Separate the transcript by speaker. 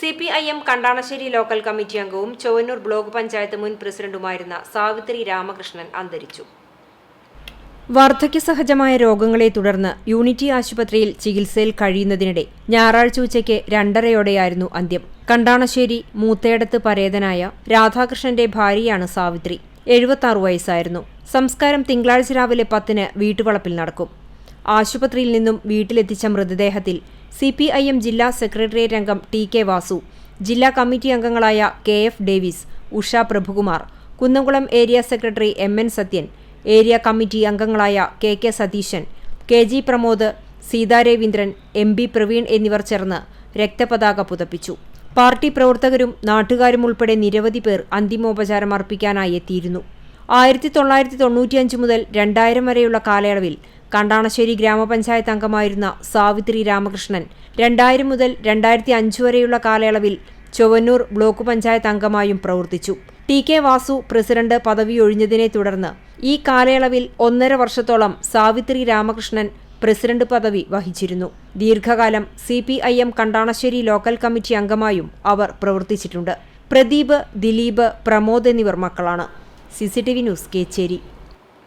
Speaker 1: C P I M Kandanassery local committee അംഗവും Chowannur block panchayat മുൻ പ്രസിഡന്റുമായിരുന്ന സാവിത്രി രാമകൃഷ്ണൻ അന്തരിച്ചു. വാർദ്ധക്യ സഹജമായ രോഗങ്ങളെ തുടർന്ന് യൂണിറ്റി ആശുപത്രിയിൽ ചികിത്സയിൽ കഴിയുന്നതിനിടെ ഞായറാഴ്ച ഉച്ചയ്ക്ക് രണ്ടരയോടെയായിരുന്നു അന്ത്യം. കണ്ടാണശ്ശേരി മൂത്തേടത്ത് പരേതനായ രാധാകൃഷ്ണന്റെ ഭാര്യയാണ് സാവിത്രി. എഴുപത്തി വയസ്സായിരുന്നു. സംസ്കാരം തിങ്കളാഴ്ച രാവിലെ പത്തിന് വീട്ടുവളപ്പിൽ നടക്കും. ആശുപത്രിയിൽ നിന്നും വീട്ടിലെത്തിച്ച മൃതദേഹത്തിൽ സി പി ഐ എം ജില്ലാ സെക്രട്ടേറിയറ്റ് അംഗം ടി കെ വാസു ജില്ലാ കമ്മിറ്റി അംഗങ്ങളായ K F Davis Usha Prabhukumar Kunnamkulam area secretary M N Sathyan area committee അംഗങ്ങളായ K K Satheesan K G Pramod Seetha Raveendran M B Praveen എന്നിവർ ചേർന്ന് രക്തപതാക പുതപ്പിച്ചു. Party പ്രവർത്തകരും നാട്ടുകാരും ഉൾപ്പെടെ നിരവധി പേർ അന്തിമോപചാരം അർപ്പിക്കാനായി എത്തിയിരുന്നു. ആയിരത്തി തൊള്ളായിരത്തി തൊണ്ണൂറ്റിയഞ്ച് മുതൽ രണ്ടായിരം വരെയുള്ള കാലയളവിൽ കണ്ടാണശ്ശേരി ഗ്രാമപഞ്ചായത്ത് അംഗമായിരുന്ന സാവിത്രി രാമകൃഷ്ണൻ രണ്ടായിരം മുതൽ രണ്ടായിരത്തി അഞ്ച് വരെയുള്ള കാലയളവിൽ ചൊവ്വന്നൂർ ബ്ലോക്ക് പഞ്ചായത്ത് അംഗമായും പ്രവർത്തിച്ചു. ടി കെ വാസു പ്രസിഡന്റ് പദവി ഒഴിഞ്ഞതിനെ തുടർന്ന് ഈ കാലയളവിൽ ഒന്നര വർഷത്തോളം സാവിത്രി രാമകൃഷ്ണൻ പ്രസിഡന്റ് പദവി വഹിച്ചിരുന്നു. ദീർഘകാലം C P I M Kandanassery local committee അംഗമായും അവർ പ്രവർത്തിച്ചിട്ടുണ്ട്. പ്രദീപ് ദിലീപ് പ്രമോദ് എന്നിവർ മക്കളാണ്. C C T V news Kechery.